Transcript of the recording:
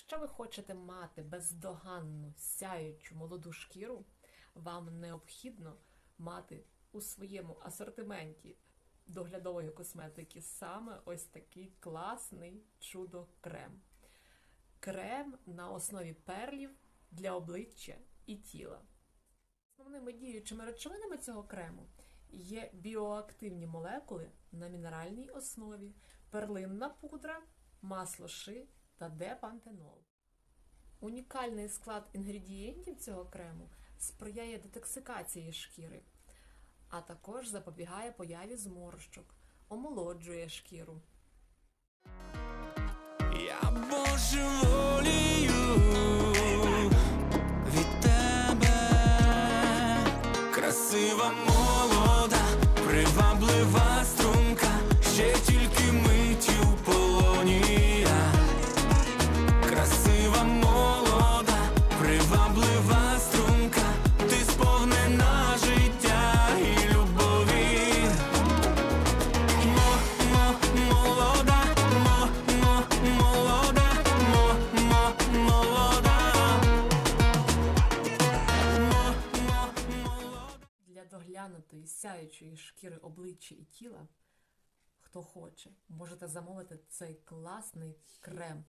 Якщо ви хочете мати бездоганну сяючу молоду шкіру, вам необхідно мати у своєму асортименті доглядової косметики саме ось такий класний чудо-крем. Крем на основі перлів для обличчя і тіла. Основними діючими речовинами цього крему є біоактивні молекули на мінеральній основі, перлинна пудра, масло ши та депантенол. Унікальний склад інгредієнтів цього крему сприяє детоксикації шкіри, а також запобігає появі зморщок, омолоджує шкіру. Я божеволію від тебе, красива молода, приваблива струнка, ще тільки миті Для доглянутої сяючої шкіри обличчя і тіла, хто хоче, можете замовити цей класний крем